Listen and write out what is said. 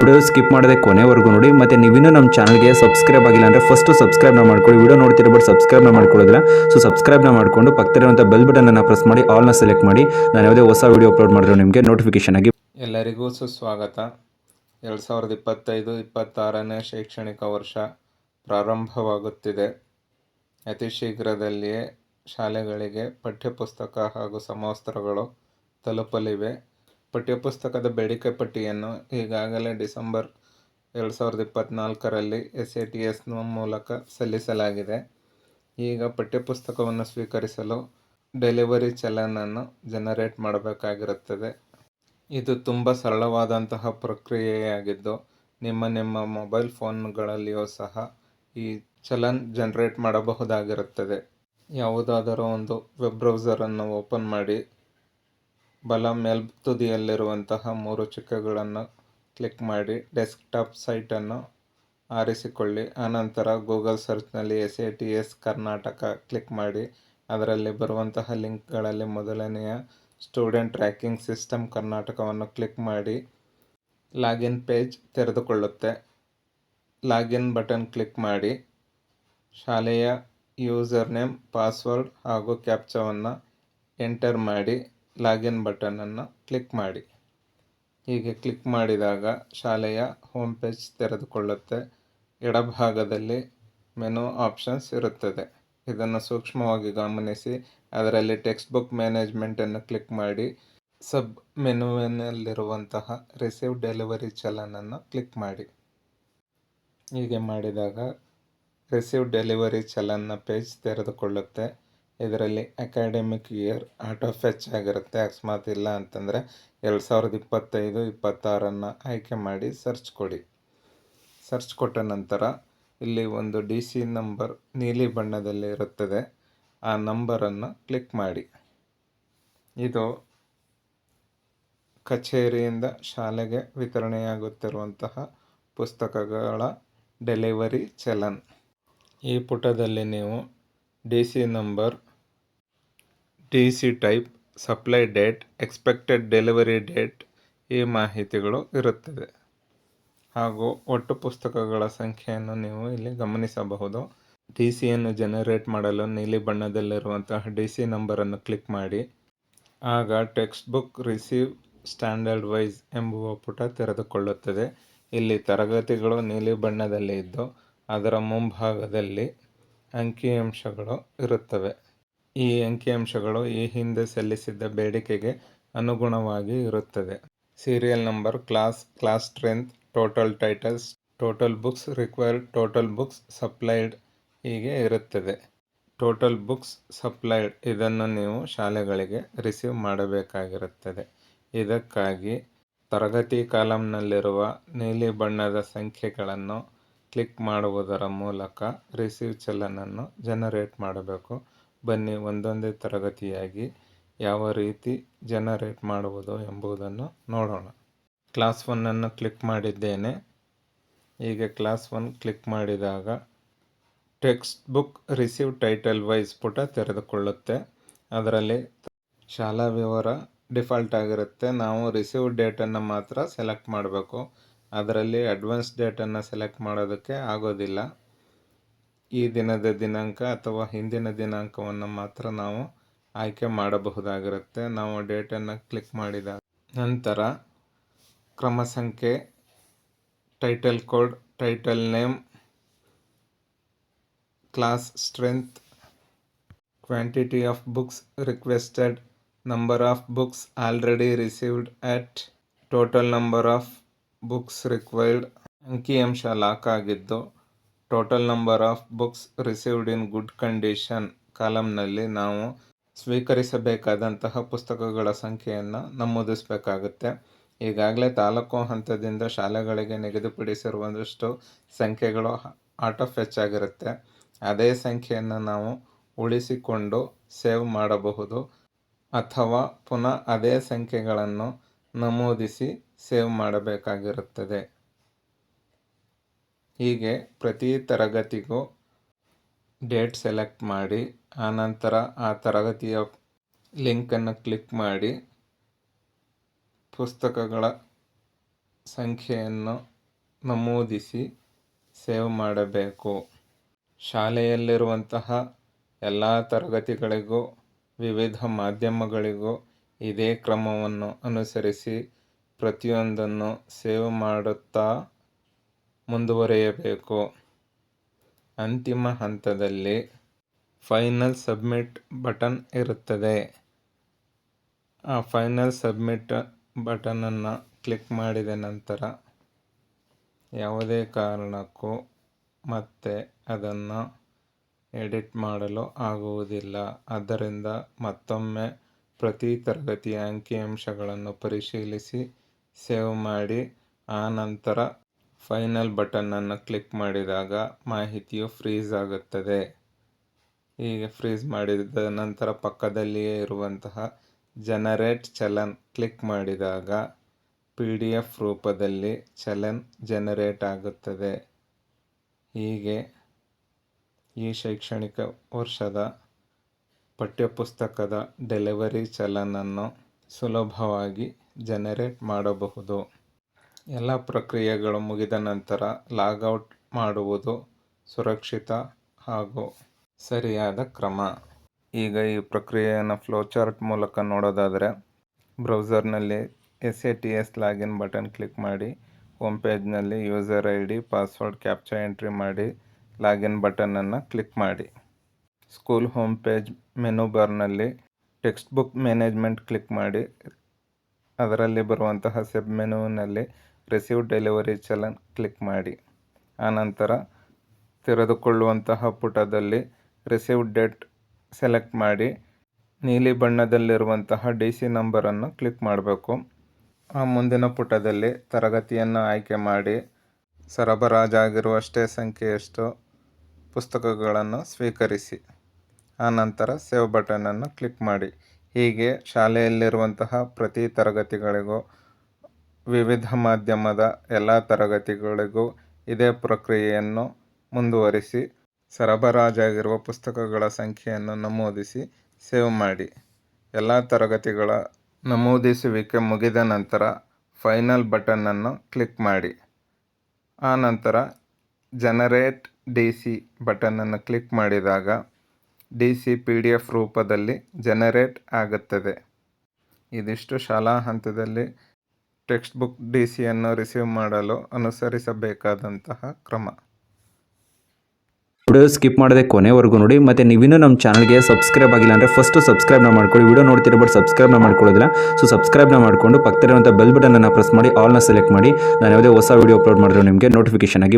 Video skip ಮಾಡದೆ ಕೊನೆವರೆಗೂ ನೋಡಿ. ಮತ್ತೆ ನೀವಿನ್ನೂ ನಮ್ಮ ಚಾನಲ್ಗೆ ಸಬ್ಸ್ಕ್ರೈಬ್ ಆಗಿಲ್ಲ ಅಂದರೆ ಫಸ್ಟು ಸಬ್ಸ್ಕ್ರೈಬ್ನ ಮಾಡ್ಕೊಳ್ಳಿ. ವಿಡಿಯೋ ನೋಡ್ತಿರೋ ಬಟ್ ಸಬ್ಸ್ಕ್ರೈಬ್ನ ಮಾಡ್ಕೊಳ್ಳೋದಿಲ್ಲ. ಸೊ ಸಬ್ಸ್ಕ್ರೈಬ್ನ ಮಾಡಿಕೊಂಡು ಪಕ್ಕದಲ್ಲಿರುವಂಥ ಬೆಲ್ ಬಟನ್ನ ಪ್ರೆಸ್ ಮಾಡಿ ಆಲ್ನ ಸೆಲೆಕ್ಟ್ ಮಾಡಿ. ನಾನು ಯಾವುದೇ ಹೊಸ ವಿಡಿಯೋ ಅಪ್ಲೋಡ್ ಮಾಡಿದ್ರೆ ನಿಮಗೆ ನೋಟಿಫಿಕೇಶನ್ ಆಗಿ ಎಲ್ಲರಿಗೂ ಸುಸ್ವಾಗತ. ಎರಡು ಸಾವಿರದ ಇಪ್ಪತ್ತೈದು, ಇಪ್ಪತ್ತಾರನೇ ಶೈಕ್ಷಣಿಕ ವರ್ಷ ಪ್ರಾರಂಭವಾಗುತ್ತಿದೆ. ಅತಿ ಶೀಘ್ರದಲ್ಲಿಯೇ ಶಾಲೆಗಳಿಗೆ ಪಠ್ಯಪುಸ್ತಕ ಹಾಗೂ ಸಮವಸ್ತ್ರಗಳು ತಲುಪಲಿವೆ. ಪಠ್ಯಪುಸ್ತಕದ ಬೇಡಿಕೆ ಪಟ್ಟಿಯನ್ನು ಈಗಾಗಲೇ ಡಿಸೆಂಬರ್ ಎರಡು ಸಾವಿರದ ಇಪ್ಪತ್ತ್ನಾಲ್ಕರಲ್ಲಿ ಎಸ್ ಎ ಟಿ ಎಸ್ನ ಮೂಲಕ ಸಲ್ಲಿಸಲಾಗಿದೆ. ಈಗ ಪಠ್ಯಪುಸ್ತಕವನ್ನು ಸ್ವೀಕರಿಸಲು ಡೆಲಿವರಿ ಚಲನನ್ನು ಜನರೇಟ್ ಮಾಡಬೇಕಾಗಿರುತ್ತದೆ. ಇದು ತುಂಬ ಸರಳವಾದಂತಹ ಪ್ರಕ್ರಿಯೆಯಾಗಿದ್ದು, ನಿಮ್ಮ ನಿಮ್ಮ ಮೊಬೈಲ್ ಫೋನ್ಗಳಲ್ಲಿಯೂ ಸಹ ಈ ಚಲನ್ ಜನರೇಟ್ ಮಾಡಬಹುದಾಗಿರುತ್ತದೆ. ಯಾವುದಾದರೂ ಒಂದು ವೆಬ್ ಬ್ರೌಸರನ್ನು ಓಪನ್ ಮಾಡಿ ಬಲ ಮೇಲ್ತುದಿಯಲ್ಲಿರುವಂತಹ ಮೂರು ಚುಕ್ಕೆಗಳನ್ನು ಕ್ಲಿಕ್ ಮಾಡಿ ಡೆಸ್ಕ್ಟಾಪ್ ಸೈಟನ್ನು ಆರಿಸಿಕೊಳ್ಳಿ. ಆನಂತರ Google ಸರ್ಚ್ನಲ್ಲಿ S A T S Karnataka click ಮಾಡಿ. ಅದರಲ್ಲಿ ಬರುವಂತಹ ಲಿಂಕ್ಗಳಲ್ಲಿ ಮೊದಲನೆಯ ಸ್ಟೂಡೆಂಟ್ ಟ್ರ್ಯಾಕಿಂಗ್ ಸಿಸ್ಟಮ್ ಕರ್ನಾಟಕವನ್ನು ಕ್ಲಿಕ್ ಮಾಡಿ ಲಾಗಿನ್ ಪೇಜ್ ತೆರೆದುಕೊಳ್ಳುತ್ತೆ. ಲಾಗಿನ್ ಬಟನ್ ಕ್ಲಿಕ್ ಮಾಡಿ. ಶಾಲೆಯ ಯೂಸರ್ ನೇಮ್, ಪಾಸ್ವರ್ಡ್ ಹಾಗೂ ಕ್ಯಾಪ್ಚವನ್ನು ಎಂಟರ್ ಮಾಡಿ. ಲಾಗಿನ್ ಬಟನನ್ನು ಕ್ಲಿಕ್ ಮಾಡಿ. ಹೀಗೆ ಕ್ಲಿಕ್ ಮಾಡಿದಾಗ ಶಾಲೆಯ ಹೋಮ್ ಪೇಜ್ ತೆರೆದುಕೊಳ್ಳುತ್ತೆ. ಎಡಭಾಗದಲ್ಲಿ ಮೆನು ಆಪ್ಷನ್ಸ್ ಇರುತ್ತದೆ. ಇದನ್ನು ಸೂಕ್ಷ್ಮವಾಗಿ ಗಮನಿಸಿ. ಅದರಲ್ಲಿ ಟೆಕ್ಸ್ಟ್ ಬುಕ್ ಮ್ಯಾನೇಜ್ಮೆಂಟನ್ನು ಕ್ಲಿಕ್ ಮಾಡಿ. ಸಬ್ ಮೆನುವಿನಲ್ಲಿರುವಂತಹ ರಿಸೀವ್ ಡೆಲಿವರಿ ಚಲನನ್ನು ಕ್ಲಿಕ್ ಮಾಡಿ. ಹೀಗೆ ಮಾಡಿದಾಗ ರಿಸೀವ್ ಡೆಲಿವರಿ ಚಲನ್ನ ಪೇಜ್ ತೆರೆದುಕೊಳ್ಳುತ್ತೆ. ಇದರಲ್ಲಿ academic year auto of fetch ಆಗಿರುತ್ತೆ. ಅಕಸ್ಮಾತ್ ಇಲ್ಲ ಅಂತಂದರೆ ಎರಡು ಸಾವಿರದ ಇಪ್ಪತ್ತೈದು, ಇಪ್ಪತ್ತಾರನ್ನು ಆಯ್ಕೆ ಮಾಡಿ ಸರ್ಚ್ ಕೊಡಿ. ಸರ್ಚ್ ಕೊಟ್ಟ ನಂತರ ಇಲ್ಲಿ ಒಂದು ಡಿ ಸಿ ನಂಬರ್ ನೀಲಿ ಬಣ್ಣದಲ್ಲಿ ಇರುತ್ತದೆ. ಆ ನಂಬರನ್ನು ಕ್ಲಿಕ್ ಮಾಡಿ. ಇದು ಕಚೇರಿಯಿಂದ ಶಾಲೆಗೆ ವಿತರಣೆಯಾಗುತ್ತಿರುವಂತಹ ಪುಸ್ತಕಗಳ ಡೆಲಿವರಿ ಚಲನ್. ಈ ಪುಟದಲ್ಲಿ ನೀವು D C number C type supply date, expected delivery date ಈ ಮಾಹಿತಿಗಳು ಇರುತ್ತದೆ ಹಾಗೂ ಒಟ್ಟು ಪುಸ್ತಕಗಳ ಸಂಖ್ಯೆಯನ್ನು ನೀವು ಇಲ್ಲಿ ಗಮನಿಸಬಹುದು. ಡಿ ಸಿಯನ್ನು ಜನರೇಟ್ ಮಾಡಲು ನೀಲಿ ಬಣ್ಣದಲ್ಲಿರುವಂತಹ ಡಿ ಸಿ ನಂಬರನ್ನು ಕ್ಲಿಕ್ ಮಾಡಿ. ಆಗ text book receive standard wise ಎಂಬುವ ಪುಟ ತೆರೆದುಕೊಳ್ಳುತ್ತದೆ. ಇಲ್ಲಿ ತರಗತಿಗಳು ನೀಲಿ ಬಣ್ಣದಲ್ಲಿ ಇದ್ದು, ಅದರ ಮುಂಭಾಗದಲ್ಲಿ ಅಂಕಿಅಂಶಗಳು ಇರುತ್ತವೆ. ಈ ಅಂಕಿಅಂಶಗಳು ಈ ಹಿಂದೆ ಸಲ್ಲಿಸಿದ್ದ ಬೇಡಿಕೆಗೆ ಅನುಗುಣವಾಗಿ ಇರುತ್ತದೆ. Serial number, class class strength, total titles, total books required, total books supplied ಹೀಗೆ ಇರುತ್ತದೆ. ಟೋಟಲ್ ಬುಕ್ಸ್ ಸಪ್ಲೈಡ್ ಇದನ್ನು ನೀವು ಶಾಲೆಗಳಿಗೆ ರಿಸೀವ್ ಮಾಡಬೇಕಾಗಿರುತ್ತದೆ. ಇದಕ್ಕಾಗಿ ತರಗತಿ ಕಾಲಂನಲ್ಲಿರುವ ನೀಲಿ ಬಣ್ಣದ ಸಂಖ್ಯೆಗಳನ್ನು ಕ್ಲಿಕ್ ಮಾಡುವುದರ ಮೂಲಕ ರಿಸೀವ್ ಚಲನನ್ನು ಜನರೇಟ್ ಮಾಡಬೇಕು. ಬನ್ನಿ, ಒಂದೊಂದೇ ತರಗತಿಯಾಗಿ ಯಾವ ರೀತಿ ಜನರೇಟ್ ಮಾಡುವುದು ಎಂಬುದನ್ನು ನೋಡೋಣ. ಕ್ಲಾಸ್ ಒನ್ನನ್ನು ಕ್ಲಿಕ್ ಮಾಡಿದ್ದೇನೆ. ಹೀಗೆ ಕ್ಲಾಸ್ ಒನ್ ಕ್ಲಿಕ್ ಮಾಡಿದಾಗ text book receive title wise ಪುಟ ತೆರೆದುಕೊಳ್ಳುತ್ತೆ. ಅದರಲ್ಲಿ ಶಾಲಾ ವಿವರ ಡಿಫಾಲ್ಟ್ ಆಗಿರುತ್ತೆ. ನಾವು ರಿಸೀವ್ ಡೇಟನ್ನು ಮಾತ್ರ ಸೆಲೆಕ್ಟ್ ಮಾಡಬೇಕು. ಅದರಲ್ಲಿ ಅಡ್ವಾನ್ಸ್ ಡೇಟನ್ನು ಸೆಲೆಕ್ಟ್ ಮಾಡೋದಕ್ಕೆ ಆಗೋದಿಲ್ಲ. ಈ ದಿನದ ದಿನಾಂಕ ಅಥವಾ ಹಿಂದಿನ ದಿನಾಂಕವನ್ನು ಮಾತ್ರ ನಾವು ಆಯ್ಕೆ ಮಾಡಬಹುದಾಗಿರುತ್ತೆ. ನಾವು ಡೇಟನ್ನು ಕ್ಲಿಕ್ ಮಾಡಿದ ನಂತರ ಕ್ರಮ ಸಂಖ್ಯೆ, title code, title name, class strength, quantity of books requested, number of books already received at, total number of books required ಅಂಕಿಅಂಶ lock ಆಗಿದ್ದು total number of books received in good condition ಕಾಲಮ್ನಲ್ಲಿ ನಾವು ಸ್ವೀಕರಿಸಬೇಕಾದಂತಹ ಪುಸ್ತಕಗಳ ಸಂಖ್ಯೆಯನ್ನು ನಮೂದಿಸಬೇಕಾಗುತ್ತೆ. ಈಗಾಗಲೇ ತಾಲೂಕು ಹಂತದಿಂದ ಶಾಲೆಗಳಿಗೆ ನಿಗದಿಪಡಿಸಿರುವಷ್ಟು ಸಂಖ್ಯೆಗಳು ಆಟ್ ಆಫ್ ಆಗಿರುತ್ತೆ ಅದೇ ಸಂಖ್ಯೆಯನ್ನು ನಾವು ಉಳಿಸಿಕೊಂಡು ಸೇವ್ ಮಾಡಬಹುದು ಅಥವಾ ಪುನಃ ಅದೇ ಸಂಖ್ಯೆಗಳನ್ನು ನಮೂದಿಸಿ ಸೇವ್ ಮಾಡಬೇಕಾಗಿರುತ್ತದೆ. ಹೀಗೆ ಪ್ರತಿ ತರಗತಿಗೂ ಡೇಟ್ ಸೆಲೆಕ್ಟ್ ಮಾಡಿ, ಆನಂತರ ಆ ತರಗತಿಯ ಲಿಂಕನ್ನು ಕ್ಲಿಕ್ ಮಾಡಿ, ಪುಸ್ತಕಗಳ ಸಂಖ್ಯೆಯನ್ನು ನಮೂದಿಸಿ ಸೇವ್ ಮಾಡಬೇಕು. ಶಾಲೆಯಲ್ಲಿರುವಂತಹ ಎಲ್ಲ ತರಗತಿಗಳಿಗೂ, ವಿವಿಧ ಮಾಧ್ಯಮಗಳಿಗೂ ಇದೇ ಕ್ರಮವನ್ನು ಅನುಸರಿಸಿ ಪ್ರತಿಯೊಂದನ್ನು ಸೇವ್ ಮಾಡುತ್ತಾ ಮುಂದುವರಿಯಬೇಕು. ಅಂತಿಮ ಹಂತದಲ್ಲಿ ಫೈನಲ್ ಸಬ್ಮಿಟ್ ಬಟನ್ ಇರುತ್ತದೆ. ಆ ಫೈನಲ್ ಸಬ್ಮಿಟ್ ಬಟನನ್ನು ಕ್ಲಿಕ್ ಮಾಡಿದ ನಂತರ ಯಾವುದೇ ಕಾರಣಕ್ಕೂ ಮತ್ತೆ ಅದನ್ನು ಎಡಿಟ್ ಮಾಡಲು ಆಗುವುದಿಲ್ಲ. ಆದ್ದರಿಂದ ಮತ್ತೊಮ್ಮೆ ಪ್ರತಿ ತರಗತಿಯ ಅಂಕಿಅಂಶಗಳನ್ನು ಪರಿಶೀಲಿಸಿ ಸೇವ್ ಮಾಡಿ ಆ ನಂತರ ಫೈನಲ್ ಬಟನನ್ನು ಕ್ಲಿಕ್ ಮಾಡಿದಾಗ ಮಾಹಿತಿಯು ಫ್ರೀಸ್ ಆಗುತ್ತದೆ. ಹೀಗೆ ಫ್ರೀಸ್ ಮಾಡಿದ ನಂತರ ಪಕ್ಕದಲ್ಲಿಯೇ ಇರುವಂತಹ ಜನರೇಟ್ ಚಲನ್ ಕ್ಲಿಕ್ ಮಾಡಿದಾಗ ಪಿ ಡಿ ಎಫ್ ರೂಪದಲ್ಲಿ ಚಲನ್ ಜನರೇಟ್ ಆಗುತ್ತದೆ. ಹೀಗೆ ಈ ಶೈಕ್ಷಣಿಕ ವರ್ಷದ ಪಠ್ಯಪುಸ್ತಕದ ಡೆಲಿವರಿ ಚಲನನ್ನು ಸುಲಭವಾಗಿ ಜನರೇಟ್ ಮಾಡಬಹುದು. ಎಲ್ಲ ಪ್ರಕ್ರಿಯೆಗಳು ಮುಗಿದ ನಂತರ ಲಾಗ್ ಔಟ್ ಮಾಡುವುದು ಸುರಕ್ಷಿತ ಹಾಗೂ ಸರಿಯಾದ ಕ್ರಮ. ಈಗ ಈ ಪ್ರಕ್ರಿಯೆಯನ್ನು ಫ್ಲೋಚಾರ್ಟ್ ಮೂಲಕ ನೋಡೋದಾದರೆ, ಬ್ರೌಸರ್ನಲ್ಲಿ S A T S login button click ಮಾಡಿ, home ಪೇಜ್ನಲ್ಲಿ user I D password capture entry ಮಾಡಿ, ಲಾಗಿನ್ ಬಟನನ್ನು ಕ್ಲಿಕ್ ಮಾಡಿ. ಸ್ಕೂಲ್ ಹೋಮ್ ಪೇಜ್ ಮೆನು ಬಾರ್ನಲ್ಲಿ ಟೆಕ್ಸ್ಟ್ ಬುಕ್ ಮ್ಯಾನೇಜ್ಮೆಂಟ್ ಕ್ಲಿಕ್ ಮಾಡಿ. ಅದರಲ್ಲಿ ಬರುವಂತಹ ಸಬ್ ಮೆನುವಿನಲ್ಲಿ ರಿಸೀವ್ ಡೆಲಿವರಿ ಚಲನ್ ಕ್ಲಿಕ್ ಮಾಡಿ. ಆನಂತರ ತೆರೆದುಕೊಳ್ಳುವಂತಹ ಪುಟದಲ್ಲಿ ರಿಸೀವ್ ಡೇಟ್ ಸೆಲೆಕ್ಟ್ ಮಾಡಿ. ನೀಲಿ ಬಣ್ಣದಲ್ಲಿರುವಂತಹ ಡಿ ಸಿ ನಂಬರನ್ನು ಕ್ಲಿಕ್ ಮಾಡಬೇಕು. ಆ ಮುಂದಿನ ಪುಟದಲ್ಲಿ ತರಗತಿಯನ್ನು ಆಯ್ಕೆ ಮಾಡಿ. ಸರಬರಾಜಾಗಿರುವಷ್ಟೇ ಸಂಖ್ಯೆಯಷ್ಟು ಪುಸ್ತಕಗಳನ್ನು ಸ್ವೀಕರಿಸಿ. ಆನಂತರ ಸೇವ್ ಬಟನನ್ನು ಕ್ಲಿಕ್ ಮಾಡಿ. ಹೀಗೆ ಶಾಲೆಯಲ್ಲಿರುವಂತಹ ಪ್ರತಿ ತರಗತಿಗಳಿಗೂ ವಿವಿಧ ಮಾಧ್ಯಮದ ಎಲ್ಲ ತರಗತಿಗಳಿಗೂ ಇದೇ ಪ್ರಕ್ರಿಯೆಯನ್ನು ಮುಂದುವರಿಸಿ, ಸರಬರಾಜಾಗಿರುವ ಪುಸ್ತಕಗಳ ಸಂಖ್ಯೆಯನ್ನು ನಮೂದಿಸಿ, ಸೇವ್ ಮಾಡಿ. ಎಲ್ಲ ತರಗತಿಗಳ ನಮೂದಿಸುವಿಕೆ ಮುಗಿದ ನಂತರ ಫೈನಲ್ ಬಟನನ್ನು ಕ್ಲಿಕ್ ಮಾಡಿ. ಆ ನಂತರ ಜನರೇಟ್ ಡಿ ಸಿ ಬಟನನ್ನು ಕ್ಲಿಕ್ ಮಾಡಿದಾಗ D C P D F ರೂಪದಲ್ಲಿ ಜನರೇಟ್ ಆಗುತ್ತದೆ. ಇದಿಷ್ಟು ಶಾಲಾ ಹಂತದಲ್ಲಿ ಟೆಕ್ಸ್ಟ್ ಬುಕ್ ಡಿ ಸಿಯನ್ನು ರಿಸೀವ್ ಮಾಡಲು ಅನುಸರಿಸಬೇಕಾದಂತಹ ಕ್ರಮ. ವಿಡಿಯೋ ಸ್ಕಿಪ್ ಮಾಡದೆ ಕೊನೆವರೆಗೂ ನೋಡಿ, ಮತ್ತು ನೀವಿನ್ನೂ ನಮ್ಮ ಚಾನಲ್ಗೆ ಸಬ್ಸ್ಕ್ರೈಬ್ ಆಗಿಲ್ಲ ಅಂದರೆ ಫಸ್ಟು ಸಬ್ಸ್ಕ್ರೈಬ್ನ ಮಾಡ್ಕೊಳ್ಳಿ. ವಿಡಿಯೋ ನೋಡ್ತಿರೋ ಬಟ್ ಸಬ್ಸ್ಕ್ರೈಬ್ನ ಮಾಡ್ಕೊಳ್ಳೋದಿಲ್ಲ. ಸೊ ಸಬ್ಸ್ಕ್ರೈಬ್ನ ಮಾಡಿಕೊಂಡು ಪಕ್ಕದಲ್ಲಿರುವಂಥ ಬೆಲ್ ಬಟನನ್ನು ಪ್ರೆಸ್ ಮಾಡಿ ಆಲ್ನ ಸೆಲೆಕ್ಟ್ ಮಾಡಿ. ನಾನು ಯಾವುದೇ ಹೊಸ ವಿಡಿಯೋ ಅಪ್ಲೋಡ್ ಮಾಡಿದ್ರು ನಿಮಗೆ ನೋಟಿಫಿಕೇಶನ್ ಆಗಿ